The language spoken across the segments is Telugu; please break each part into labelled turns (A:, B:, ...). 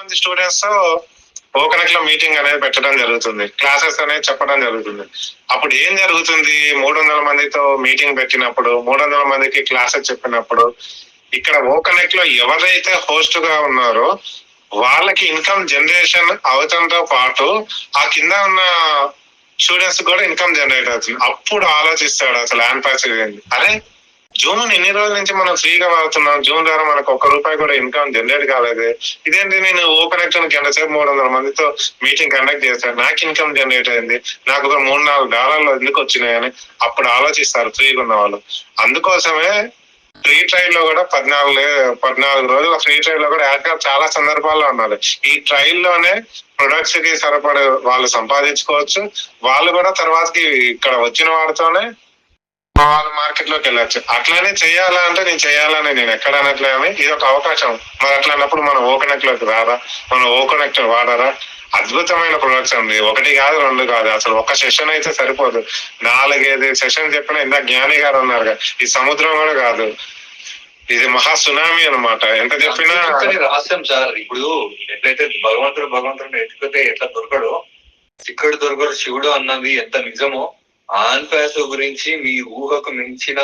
A: మంది స్టూడెంట్స్తో కనెక్ట్లో మీటింగ్ అనేది పెట్టడం జరుగుతుంది. క్లాసెస్ అనేది చెప్పడం జరుగుతుంది. అప్పుడు ఏం జరుగుతుంది? మూడు వందల మందితో మీటింగ్ పెట్టినప్పుడు మూడు వందల మందికి క్లాసెస్ చెప్పినప్పుడు ఇక్కడ ఓ లో ఎవరైతే హోస్ట్గా ఉన్నారో వాళ్ళకి ఇన్కమ్ జనరేషన్ అవతంతో పాటు ఆ కింద ఉన్న స్టూడెంట్స్ కూడా ఇన్కమ్ జనరేట్ అవుతుంది. అప్పుడు ఆలోచిస్తాడు అసలు ల్యాండ్ పాస్ అరే జూన్ ఎన్ని రోజుల నుంచి మనం ఫ్రీగా వాడుతున్నాం? జూన్ ద్వారా మనకు ఒక్క రూపాయి కూడా ఇన్కమ్ జనరేట్ కాలేదు. ఇదేంటి నేను ఓ కనెక్షన్ గంట సేపు మూడు వందల మందితో మీటింగ్ కండక్ట్ చేశాను నాకు ఇన్కమ్ జనరేట్ అయింది. నాకు ఒక మూడు నాలుగు డాలర్లు ఎందుకు వచ్చినాయని అప్పుడు ఆలోచిస్తారు ఫ్రీగా ఉన్న వాళ్ళు. అందుకోసమే ఫ్రీ ట్రైల్లో కూడా పద్నాలుగు పద్నాలుగు రోజుల ఫ్రీ ట్రైల్లో కూడా యాడ్ చాలా సందర్భాల్లో ఉన్నారు ఈ ట్రైల్లోనే ప్రొడక్ట్స్కి సరిపడే వాళ్ళు సంపాదించుకోవచ్చు. వాళ్ళు కూడా తర్వాతకి ఇక్కడ వచ్చిన వాడితోనే వాళ్ళు మార్కెట్లోకి వెళ్ళొచ్చు. అట్లానే చేయాలా అంటే నేను చేయాలని నేను ఎక్కడ అనట్లేమి ఇది ఒక అవకాశం. మరి అట్లా అన్నప్పుడు మనం ఓ కనెక్ట్లోకి రారా? మనం ఓ కనెక్ట్ వాడరా? అద్భుతమైన ప్రొడక్ట్స్ ఉంది ఒకటి కాదు రెండు కాదు. అసలు ఒక సెషన్ అయితే సరిపోదు. నాలుగైదు సెషన్ చెప్పిన ఇందాక జ్ఞాని గారు అన్నారు ఈ సముద్రం కూడా కాదు. ఇది మహా సునామీ అన్నమాట. ఎంత చెప్పినా
B: రాశాం సార్. ఇప్పుడు ఎట్లయితే భగవంతుడు భగవంతుడు ఎత్తుకుతే ఎట్లా దొరకడో ఇక్కడ దొరకడు శివుడు అన్నది ఎంత నిజమో ఆన్ఫాసో గురించి మీ ఊహకు మించిన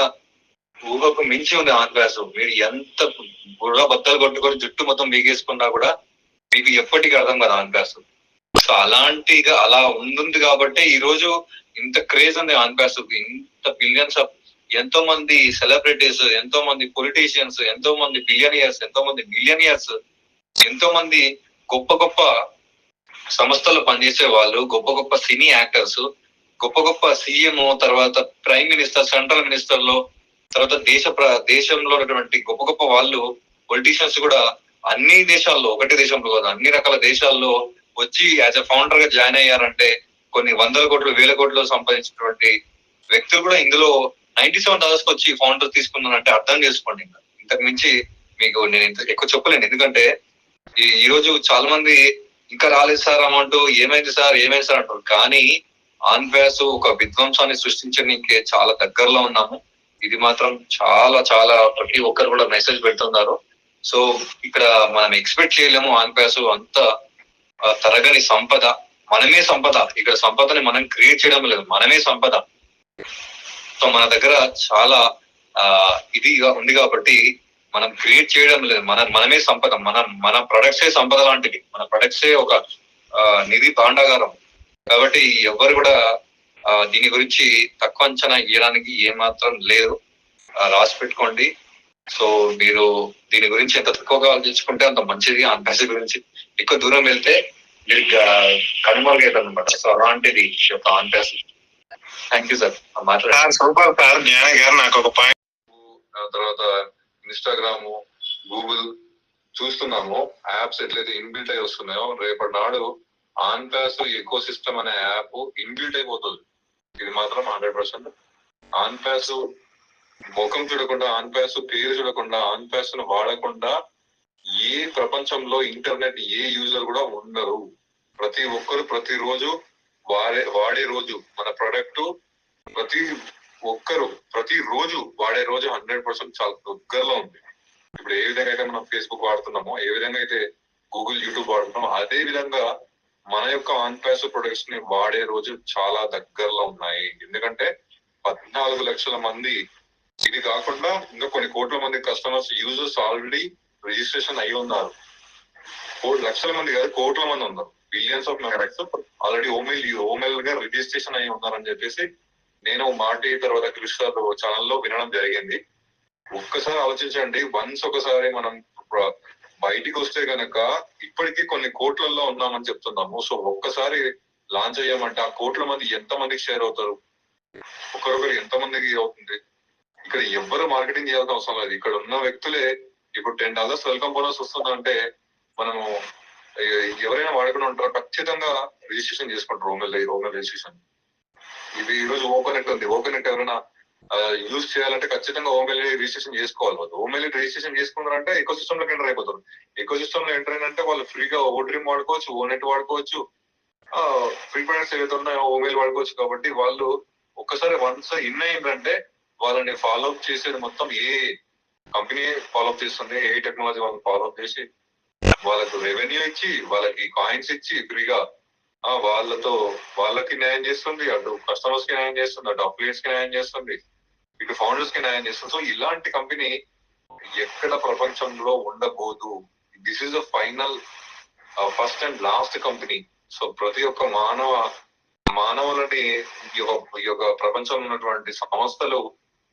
B: ఊహకు మించి ఉంది ఆన్ఫాసో మీరు ఎంత బుర్ర బద్దలు కొట్టుకొని జుట్టు మొత్తం బీగేసుకున్నా కూడా మీకు ఎప్పటికీ అర్థం కదా ఆన్ఫాసో సో అలాంటిగా అలా ఉంది కాబట్టి ఈ రోజు ఇంత క్రేజ్ ఉంది ఆన్పాస్ ఇంత బిలియన్స్ ఆఫ్ ఎంతో మంది సెలబ్రిటీస్ ఎంతో మంది పొలిటీషియన్స్ ఎంతో మంది బిలియనియర్స్ ఎంతో మంది మిలియనియర్స్ ఎంతో మంది గొప్ప గొప్ప సంస్థలు పనిచేసే వాళ్ళు గొప్ప గొప్ప సినీ యాక్టర్స్ గొప్ప గొప్ప సీఎం తర్వాత ప్రైమ్ మినిస్టర్ సెంట్రల్ మినిస్టర్లో తర్వాత దేశ ప్ర- దేశంలో ఉన్నటువంటి గొప్ప గొప్ప వాళ్ళు పొలిటీషియన్స్ కూడా అన్ని దేశాల్లో ఒకటి దేశంలో కాదు అన్ని రకాల దేశాల్లో వచ్చి యాజ్ అ ఫౌండర్గా జాయిన్ అయ్యారంటే కొన్ని వందల కోట్లు వేల కోట్లు సంపాదించినటువంటి వ్యక్తులు కూడా ఇందులో నైన్టీ సెవెన్ డాలర్స్ వచ్చి ఫౌండర్ తీసుకున్నారంటే అర్థం చేసుకోండి ఇంకా. ఇంతకు మించి మీకు నేను ఇంత ఎక్కువ చెప్పలేను. ఎందుకంటే ఈ ఈ రోజు చాలా మంది ఇంకా రాలేదు సార్ అమౌంట్ ఏమైంది సార్ ఏమైంది సార్ అంటారు. కానీ ఆన్ ఒక విధ్వంసాన్ని సృష్టించడానికి చాలా దగ్గరలో ఉన్నాము. ఇది మాత్రం చాలా చాలా ప్రతి ఒక్కరు కూడా మెసేజ్ పెడుతున్నారు. సో ఇక్కడ మనం ఎక్స్పెక్ట్ చేయలేము ఆన్ అంత తరగని సంపద. మనమే సంపద. ఇక్కడ సంపదని మనం క్రియేట్ చేయడం లేదు. మనమే సంపద. సో మన దగ్గర చాలా ఆ ఇదిగా ఉంది కాబట్టి మనం క్రియేట్ చేయడం లేదు. మన మనమే సంపద. మన మన ప్రొడక్ట్సే సంపద లాంటిది. మన ప్రొడక్ట్సే ఒక నిధి భాండాగారం కాబట్టి ఎవరు కూడా దీని గురించి తక్కువ అంచనా ఇవ్వడానికి ఏమాత్రం లేదు. రాసి పెట్టుకోండి. సో మీరు దీని గురించి ఎంత తక్కువగా ఆలోచించుకుంటే అంత మంచిది. ఆ మెసేజ్ గురించి ఎక్కువ దూరం వెళ్తే మీరు కనుమరుగైతే అనమాట సో అలాంటిది యొక్క ఆన్ థ్యాంక్ యూ సార్ మాట్లాడారు
A: సార్ సూపర్ సార్ జ్ఞాని గారు నాకు ఒక పాయింట్
C: తర్వాత ఇన్స్టాగ్రామ్ గూగుల్ చూస్తున్నాము. యాప్స్ ఎట్లయితే ఇన్బిల్ట్ అయి వస్తున్నాయో రేపటి నాడు ఆన్ ప్యాస్ ఎకో సిస్టమ్ అనే యాప్ ఇన్బిల్ట్ అయిపోతుంది. ఇది మాత్రం హండ్రెడ్ పర్సెంట్ ఆన్ ప్యాస్ ముఖం చూడకుండా ఆన్ ప్యాస్ పేరు చూడకుండా ఆన్ ప్యాస్ను వాడకుండా ఏ ప్రపంచంలో ఇంటర్నెట్ ఏ యూజర్ కూడా ఉండరు. ప్రతి ఒక్కరు ప్రతిరోజు వాడే వాడే రోజు మన ప్రొడక్ట్ ప్రతి ఒక్కరు ప్రతి రోజు వాడే రోజు హండ్రెడ్ పర్సెంట్ చాలా దగ్గరలో ఉంది. ఇప్పుడు ఏ విధంగా అయితే మనం ఫేస్బుక్ వాడుతున్నామో ఏ విధంగా అయితే గూగుల్ యూట్యూబ్ వాడుతున్నామో అదే విధంగా మన యొక్క ఆన్ ప్యాస్ ప్రొడక్ట్స్ని వాడే రోజు చాలా దగ్గరలో ఉన్నాయి. ఎందుకంటే పద్నాలుగు లక్షల మంది ఇది కాకుండా ఇంకా కొన్ని కోట్ల మంది కస్టమర్స్ యూజర్స్ ఆల్రెడీ రిజిస్ట్రేషన్ అయి ఉన్నారు. కోటి లక్షల మంది కాదు కోట్ల మంది ఉన్నారు. Billions of members already Omail ఓమెయిల్గా registration అయి ఉన్నారని చెప్పేసి నేను మాటి తర్వాత కృషి ఛానల్లో వినడం జరిగింది. ఒక్కసారి ఆలోచించండి. వన్స్ ఒకసారి మనం బయటికి వస్తే గనక ఇప్పటికీ కొన్ని కోట్లల్లో ఉన్నామని చెప్తున్నాము సో ఒక్కసారి లాంచ్ అయ్యామంటే ఆ కోట్ల మంది ఎంత మందికి షేర్ అవుతారు? ఒకరొకరు ఎంత మందికి అవుతుంది? ఇక్కడ ఎవ్వరు మార్కెటింగ్ చేయాల్సిన అవసరం లేదు. ఇక్కడ ఉన్న వ్యక్తులే ఇప్పుడు టెన్ డాలర్స్ వెల్కమ్ బోనస్ వస్తుందంటే మనము ఎవరైనా వాడకుండా ఉంటారో? ఖచ్చితంగా రిజిస్ట్రేషన్ చేసుకుంటారు. ఓమెల్ ఓమెల్ రిజిస్ట్రేషన్ ఇది ఈ రోజు ఓపెన్ ఉంది. ఓపెన్ ఎవరైనా యూజ్ చేయాలంటే ఖచ్చితంగా ఓమెల్ రిజిస్ట్రేషన్ చేసుకోవాలి వాళ్ళు. ఓమెల్ రిజిస్ట్రేషన్ చేసుకున్నారంటే ఎకో సిస్టమ్లోకి ఎంటర్ అయిపోతారు. ఎకో సిస్టమ్లో ఎంటర్ అయినంటే వాళ్ళు ఫ్రీగా ఓ డ్రీమ్ వాడుకోవచ్చు ఓ నెట్ వాడుకోవచ్చు ఫ్రీ ఫైనాన్స్ ఏవైతే ఉన్నాయో ఓమెయిల్ వాడుకోవచ్చు కాబట్టి వాళ్ళు ఒక్కసారి వన్స్ ఇన్ అయిందంటే వాళ్ళని ఫాలో అప్ చేసేది మొత్తం ఏ కంపెనీ ఫాలో అప్ చేస్తుంది ఏ టెక్నాలజీ వాళ్ళని ఫాలో అప్ చేసి వాళ్ళకు రెవెన్యూ ఇచ్చి వాళ్ళకి కాయిన్స్ ఇచ్చి ఫ్రీగా వాళ్ళతో వాళ్ళకి న్యాయం చేస్తుంది అటు కస్టమర్స్కి న్యాయం చేస్తుంది అటు అప్లయన్స్కి న్యాయం చేస్తుంది. ఇటు ఫౌండర్స్కి న్యాయం చేస్తుంది సో ఇలాంటి కంపెనీ ఎక్కడ ప్రపంచంలో ఉండబోదు. This is the final first and last company so ప్రతి ఒక్క మానవ మానవులని ఈ యొక్క ఈ యొక్క ప్రపంచంలో ఉన్నటువంటి సంస్థలు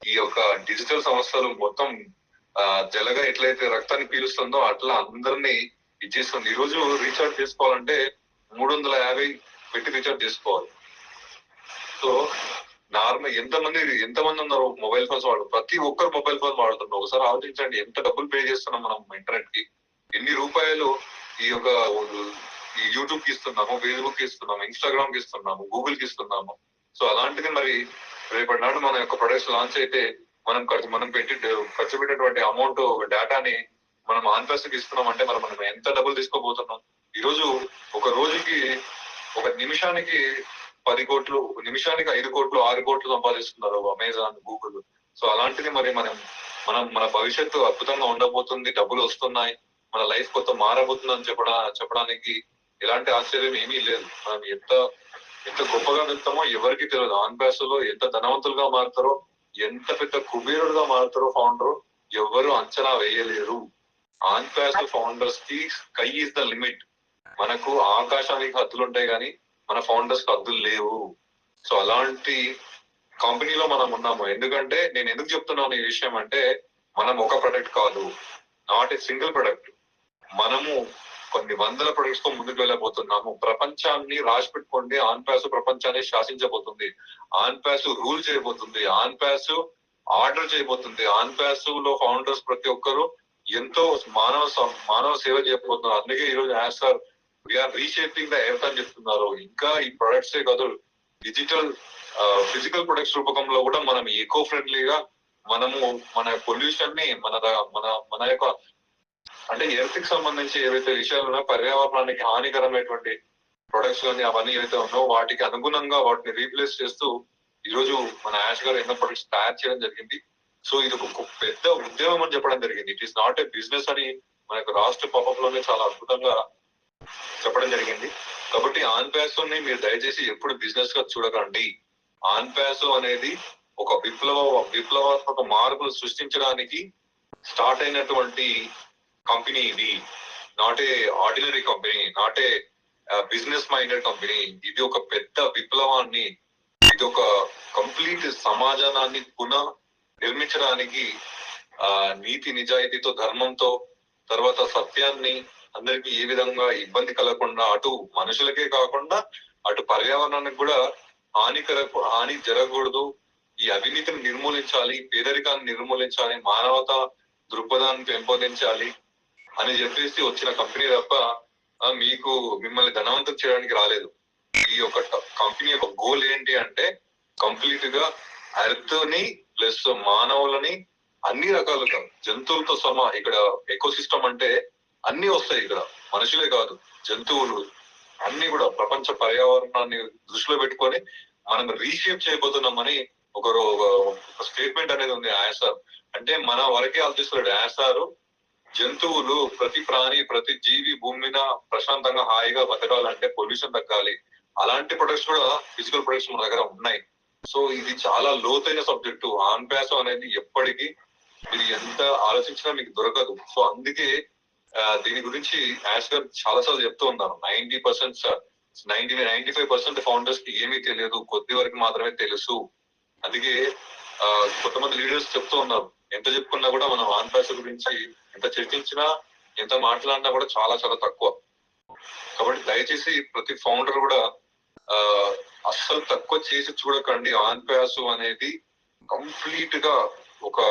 C: ఈ యొక్క డిజిటల్ సంస్థలు మొత్తం జలగా ఎట్లయితే రక్తాన్ని పీలుస్తుందో అట్లా అందరినీ ఇచ్చేస్తుంది. ఈ రోజు రీఛార్జ్ చేసుకోవాలంటే మూడు వందల యాభై పెట్టి రీఛార్జ్ చేసుకోవాలి. సో నార్మల్ ఎంత మంది ఉన్నారు మొబైల్ ఫోన్స్ వాడు ప్రతి ఒక్కరు మొబైల్ ఫోన్ వాడుతున్నారు ఒకసారి ఆలోచించండి ఎంత డబ్బులు పే చేస్తున్నాం మనం ఇంటర్నెట్కి ఎన్ని రూపాయలు ఈ యొక్క ఈ యూట్యూబ్కి ఇస్తున్నాము ఫేస్బుక్కి ఇస్తున్నాము ఇన్స్టాగ్రామ్కి ఇస్తున్నాము గూగుల్కి ఇస్తున్నాము? సో అలాంటిది మరి రేపటి నాడు మన యొక్క ప్రొడక్ట్స్ లాంచ్ అయితే మనం ఖర్చు మనం పెట్టి ఖర్చు పెట్టినటువంటి అమౌంట్ డేటాని మనం ఆన్ఫెస్ట్కి కి ఇస్తున్నాం అంటే మరి మనం ఎంత డబ్బులు తీసుకోబోతున్నాం? ఈ రోజు ఒక రోజుకి ఒక నిమిషానికి పది కోట్లు నిమిషానికి ఐదు కోట్లు ఆరు కోట్లు సంపాదిస్తున్నారు అమెజాన్ గూగుల్. సో అలాంటిది మరి మనం మనం మన భవిష్యత్తు అద్భుతంగా ఉండబోతుంది డబ్బులు వస్తున్నాయి మన లైఫ్ కొత్త మారబోతుంది అని చెప్పడా చెప్పడానికి ఎలాంటి ఆశ్చర్యం ఏమీ లేదు. మనం ఎంత ఎంత గొప్పగా వెళ్తామో ఎవరికి తెలియదు. ఆన్లో ఎంత ధనవంతులుగా మారుతారో ఎంత పెద్ద కుబేరుడుగా మారుతారో ఫౌండర్ ఎవరు అంచనా వేయలేరు. ఆన్ ఫౌండర్స్కి స్కై ఇస్ ద లిమిట్ మనకు ఆకాశానికి హద్దులు ఉంటాయి కానీ మన ఫౌండర్స్కి హద్దులు లేవు. సో అలాంటి కంపెనీలో మనం ఉన్నాము. ఎందుకంటే నేను ఎందుకు చెప్తున్నాను ఈ విషయం అంటే మనం ఒక ప్రొడక్ట్ కాదు. నాట్ ఏ సింగిల్ ప్రొడక్ట్ మనము కొన్ని వందల ప్రొడక్ట్స్తో ముందుకు వెళ్ళబోతున్నాము. ప్రపంచాన్ని రాసి పెట్టుకోండి ఆన్ ప్యాస్ ప్రపంచాన్ని శాసించబోతుంది. ఆన్ ప్యాస్ రూల్ చేయబోతుంది. ఆన్ ప్యాస్ ఆర్డర్ చేయబోతుంది. ఆన్ ప్యాస్లో ఫౌండర్స్ ప్రతి ఒక్కరు ఎంతో మానవ స- మానవ సేవ చేయబోతున్నారు. అందుకే ఈ రోజు as sir we are reshaping the earth అని చెప్తున్నారు ఇంకా ఈ ప్రొడక్ట్స్ కాదు డిజిటల్ ఫిజికల్ ప్రొడక్ట్స్ రూపకంలో కూడా మనం ఎకో ఫ్రెండ్లీగా మనము మన పొల్యూషన్ని మన మన మన యొక్క అంటే ఎర్త్కి సంబంధించి ఏవైతే విషయాలు ఉన్నాయో పర్యావరణానికి హానికరమైనటువంటి ప్రొడక్ట్స్ కానీ అవన్నీ ఏవైతే ఉన్నాయో వాటికి అనుగుణంగా వాటిని రీప్లేస్ చేస్తూ ఈ రోజు మన యాష్ గారు ఎన్నో ప్రొడక్ట్స్ తయారు చేయడం జరిగింది. సో ఇది ఒక పెద్ద ఉద్యమం అని చెప్పడం జరిగింది. It is not a business అని మనకు రాష్ట్ర పాపంలోనే చాలా అద్భుతంగా చెప్పడం జరిగింది. కాబట్టి ఆన్ ప్యాసో ని మీరు దయచేసి ఎప్పుడు బిజినెస్గా చూడకండి. ఆన్ ప్యాసో అనేది ఒక విప్లవ విప్లవాత్మక మార్పులు సృష్టించడానికి స్టార్ట్ అయినటువంటి కంపెనీ ఇది. Not a ordinary company not a business minded company ఇది ఒక పెద్ద విప్లవాన్ని ఇది ఒక కంప్లీట్ సమాజాన్ని పునః నిర్మించడానికి ఆ నీతి నిజాయితీతో ధర్మంతో తర్వాత సత్యాన్ని అందరికి ఏ విధంగా ఇబ్బంది కలగకుండా అటు మనుషులకే కాకుండా అటు పర్యావరణానికి కూడా హానికర హాని జరగకూడదు. ఈ అవినీతిని నిర్మూలించాలి పేదరికాన్ని నిర్మూలించాలి మానవత దృక్పథాన్ని పెంపొందించాలి అని చెప్పేసి వచ్చిన కంపెనీ తప్ప మీకు మిమ్మల్ని ధనవంతం చేయడానికి రాలేదు. ఈ యొక్క కంపెనీ యొక్క గోల్ ఏంటి అంటే కంప్లీట్గా అర్త్ని ప్లస్ మానవులని అన్ని రకాలుగా జంతువులతో సమా ఇక్కడ ఎకో సిస్టమ్ అంటే అన్ని వస్తాయి ఇక్కడ. మనుషులే కాదు జంతువులు అన్ని కూడా ప్రపంచ పర్యావరణాన్ని దృష్టిలో పెట్టుకొని మనం రీషేప్ చేయబోతున్నామని ఒకరు ఒక స్టేట్మెంట్ అనేది ఉంది ఆయాసార్ అంటే మన వరకే ఆలోచిస్తున్నాడు ఆయాసారు జంతువులు ప్రతి ప్రాణి ప్రతి జీవి భూమి మీద ప్రశాంతంగా హాయిగా బతకాలంటే పొల్యూషన్ తగ్గాలి. అలాంటి ప్రొడక్ట్స్ కూడా ఫిజికల్ ప్రొడక్ట్స్ మన దగ్గర ఉన్నాయి. సో ఇది చాలా లోతైన సబ్జెక్టు. ఆన్ అనేది ఎప్పటికీ మీరు ఎంత ఆలోచించినా మీకు దొరకదు. సో అందుకే దీని గురించి యాష్ గారు చాలా సార్లు చెప్తూ ఉన్నారు ninety percent ninety ninety five percent ఫౌండర్స్కి ఏమీ తెలియదు. కొద్ది వరకు మాత్రమే తెలుసు. అందుకే కొంతమంది లీడర్స్ చెప్తూ ఉన్నారు. ఎంత చెప్పుకున్నా కూడా మనం ఆన్ గురించి ఎంత చర్చించినా ఎంత మాట్లాడినా కూడా చాలా చాలా తక్కువ. కాబట్టి దయచేసి ప్రతి ఫౌండర్ కూడా అస్సలు తక్కువ చేసి చూడకండి. ఆన్ అనేది కంప్లీట్గా ఒక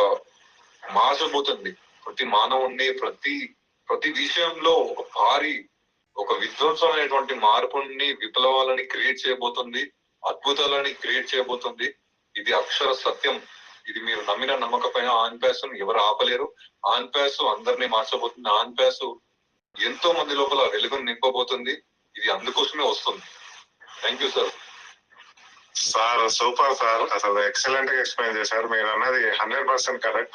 C: మాసపోతుంది. ప్రతి మానవుణ్ణి ప్రతి ప్రతి విషయంలో ఒక భారీ ఒక విధ్వంసమైనటువంటి మార్పుని విప్లవాలని క్రియేట్ చేయబోతుంది అద్భుతాలని క్రియేట్ చేయబోతుంది. ఇది అక్షర సత్యం. ఇది మీరు నమ్మిన నమ్మకపైన ఆన్ ప్యాస్ ఎవరు ఆపలేరు. ఆన్ ప్యాస్ అందరినీ మార్చబోతుంది. ఆన్ ప్యాస్ ఎంతో మంది లోపల వెలుగును నింపబోతుంది. ఇది అందుకోసమే వస్తుంది. Thank you sir
A: sir super sir. అసలు ఎక్సలెంట్గా ఎక్స్ప్లెయిన్ చేశారు. మీరు అన్నది హండ్రెడ్ పర్సెంట్ కరెక్ట్